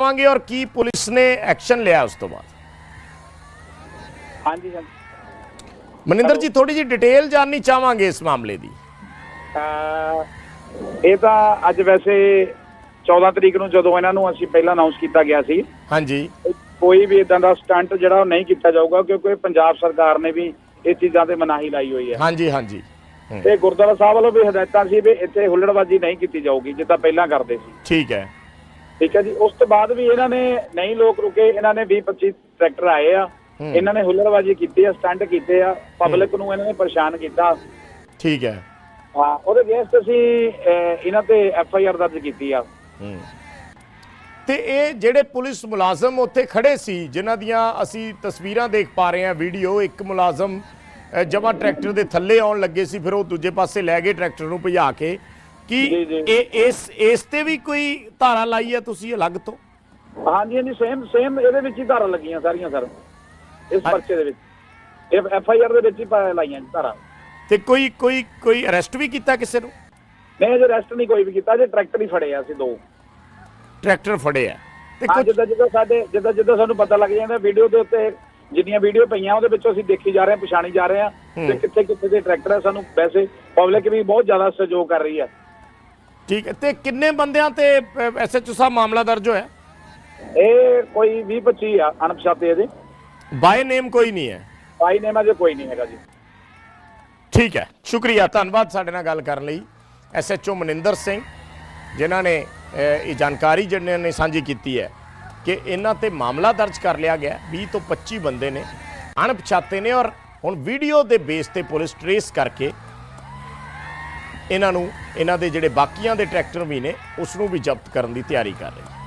ਪਾਵਾਂਗੇ ਔਰ ਕੀ ਪੁਲਿਸ ਨੇ ਐਕਸ਼ਨ ਲਿਆ ਉਸ ਤੋਂ ਬਾਅਦ। ਹਾਂਜੀ ਹਾਂਜੀ। ਮਨਿੰਦਰ ਜੀ ਥੋੜੀ ਜੀ ਡਿਟੇਲ ਜਾਣਨੀ ਚਾਹਾਂਗੇ ਇਸ ਮਾਮਲੇ ਦੀ। ਅਹ ਇਹ ਤਾਂ ਅੱਜ ਵੈਸੇ 14 ਤਰੀਕ ਨੂੰ ਜਦੋਂ ਇਹਨਾਂ ਨੂੰ ਅਸੀਂ ਪਹਿਲਾਂ ਅਨਾਉਂਸ ਕੀਤਾ ਗਿਆ ਸੀ। ਹਾਂਜੀ। ਕੋਈ ਵੀ ਇਦਾਂ ਦਾ ਸਟੰਟ ਜਿਹੜਾ ਉਹ ਨਹੀਂ ਕੀਤਾ ਜਾਊਗਾ ਕਿਉਂਕਿ ਪੰਜਾਬ ਸਰਕਾਰ ਨੇ ਵੀ ਇਹ ਚੀਜ਼ਾਂ ਤੇ ਮਨਾਹੀ ਲਾਈ ਹੋਈ ਹੈ। ਹਾਂਜੀ ਹਾਂਜੀ। ਹੂੰ, ਤੇ ਗੁਰਦੁਆਰਾ ਸਾਹਿਬ ਵੱਲੋਂ ਵੀ ਹਦਾਇਤਾਂ ਸੀ ਵੀ ਇੱਥੇ ਹੁੱਲੜਬਾਜ਼ੀ ਨਹੀਂ ਕੀਤੀ ਜਾਊਗੀ ਜਿੱਦਾਂ ਪਹਿਲਾਂ ਕਰਦੇ ਸੀ। ਠੀਕ ਹੈ। ਠੀਕ ਹੈ ਜੀ ਉਸ ਤੋਂ ਬਾਅਦ ਵੀ ਇਹਨਾਂ ਨੇ ਨਹੀਂ ਲੋਕ ਰੁਕੇ ਇਹਨਾਂ ਨੇ 20 25 ਟਰੈਕਟਰ ਆਏ ਆ। ਇਹਨਾਂ ਨੇ ਹੁੱਲੜਬਾਜ਼ੀ ਕੀਤੀ ਆ ਸਟੰਟ ਕੀਤੇ ਆ ਪਬਲਿਕ ਨੂੰ ਇਹਨਾਂ ਨੇ ਪਰੇਸ਼ਾਨ ਕੀਤਾ। ਠੀਕ ਹੈ। ਹਾਂ ਉਹਦੇ ਅਗੇਂਸਟ ਅਸੀਂ ਇਹਨਾਂ ਤੇ ਐਫ ਆਈ ਆਰ ਦਰਜ ਕੀਤੀ ਆ। ਤੇ ਇਹ ਜਿਹੜੇ ਪੁਲਿਸ ਮੁਲਾਜ਼ਮ ਉੱਥੇ ਖੜੇ ਸੀ ਜਿਨ੍ਹਾਂ ਦੀਆਂ ਅਸੀਂ ਤਸਵੀਰਾਂ ਦੇਖ ਪਾ ਰਹੇ ਹਾਂ ਵੀਡੀਓ ਇੱਕ ਮੁਲਾਜ਼ਮ ਜਮਾ ਟਰੈਕਟਰ ਦੇ ਥੱਲੇ ਆਉਣ ਲੱਗੇ ਸੀ ਫਿਰ ਉਹ ਦੂਜੇ ਪਾਸੇ ਲੈ ਗਏ ਟਰੈਕਟਰ ਨੂੰ ਭਜਾ ਕੇ। ਕੀ ਜੀ, ਜੀ। ਇਹ ਇਸ ਇਸ ਤੇ ਵੀ ਕੋਈ ਧਾਰਾ ਲਾਈ ਹੈ ਤੁਸੀਂ ਅਲੱਗ ਤੋਂ? ਹਾਂਜੀ ਹਾਂਜੀ ਸੇਮ ਸੇਮ ਇਹਦੇ ਵਿੱਚ ਹੀ ਧਾਰਾ ਲੱਗੀਆਂ ਸਾਰੀਆਂ ਸਰ ਇਸ। ਪਰਚੇ ਦੇ ਵਿੱਚ। ਇਹ ਐਫ ਆਈ ਆਰ ਦੇ ਵਿੱਚ ਹੀ ਲਾਈਆਂ ਜੀ ਧਾਰਾ। ਤੇ ਕੋਈ ਕੋਈ ਕੋਈ ਅਰੈਸਟ ਵੀ ਕੀਤਾ ਕਿਸੇ ਨੂੰ? ਨਹੀਂ ਅਜੇ ਰੈਸਟ ਨਹੀਂ ਕੋਈ ਵੀ ਕੀਤਾ। ਜੇ ਟਰੈਕਟਰ ਹੀ ਫੜੇ ਆ ਅਸੀਂ ਦੋ। ਟਰੈਕਟਰ ਫੜਿਆ ਤੇ ਹਾਂ ਕੁਝ ਜਿੱਦਾਂ ਜਿੱਦਾਂ ਸਾਡੇ ਜਿੱਦਾਂ ਜਿੱਦਾਂ ਸਾਨੂੰ ਪਤਾ ਲੱਗ ਜਾਂਦਾ ਵੀਡੀਓ ਦੇ ਉੱਤੇ ਜਿੰਨੀਆਂ ਵੀਡੀਓ ਪਈਆਂ ਉਹਦੇ ਵਿੱਚੋਂ ਅਸੀਂ ਦੇਖੀ ਜਾ ਰਹੇ ਹਾਂ ਪਛਾਣੀ ਜਾ ਰਹੇ ਹਾਂ ਤੇ। ਕਿੱਥੇ ਕਿੱਥੇ ਦੇ ਟਰੈਕਟਰ ਸਾਨੂੰ ਵੈਸੇ ਪਬਲਿਕ ਵੀ ਬਹੁਤ ਜ਼ਿਆਦਾ ਸਹਿਯੋਗ ਕਰ ਰਹੀ ਹੈ ਠੀਕ ਹੈ ਤੇ ਕਿੰਨੇ ਬੰਦਿਆਂ ਤੇ ਐਸਐਚਓ ਸਾਹਿਬ ਮਾਮਲਾ ਦਰਜ ਹੋਇਆ? ਇਹ ਕੋਈ 20 25 ਆ ਅਣਪਛਾਤੇ ਇਹਦੇ। ਬਾਏ ਨੇਮ ਕੋਈ ਨਹੀਂ ਹੈ। ਬਾਈ ਨੇਮ ਅਜੇ ਕੋਈ ਨਹੀਂ ਹੈਗਾ ਜੀ। ਠੀਕ ਹੈ ਸ਼ੁਕਰੀਆ ਧੰਨਵਾਦ ਸਾਡੇ ਨਾਲ ਗੱਲ ਕਰਨ ਲਈ। ਐਸਐਚਓ ਮਨਿੰਦਰ ਸਿੰਘ ਜਿਨ੍ਹਾਂ ਨੇ ਇਹ ਜਾਣਕਾਰੀ ਜਿਹਨਾਂ ਨੇ ਸਾਂਝੀ ਕੀਤੀ ਹੈ ਕਿ ਇਹਨਾਂ ਤੇ ਮਾਮਲਾ ਦਰਜ ਕਰ ਲਿਆ ਗਿਆ ਹੈ। 20 ਤੋਂ 25 ਬੰਦੇ ਨੇ ਅਣਪਛਾਤੇ ਨੇ ਔਰ ਹੁਣ ਵੀਡੀਓ ਦੇ ਬੇਸ ਤੇ ਪੁਲਿਸ ਟਰੇਸ ਕਰਕੇ ਇਹਨਾਂ ਨੂੰ, ਇਹਨਾਂ ਦੇ ਜਿਹੜੇ ਬਾਕੀਆਂ ਦੇ ਟਰੈਕਟਰ ਵੀ ਨੇ ਉਸ ਨੂੰ ਵੀ ਜ਼ਬਤ ਕਰਨ ਦੀ ਤਿਆਰੀ ਕਰ ਰਹੇ ਹੈ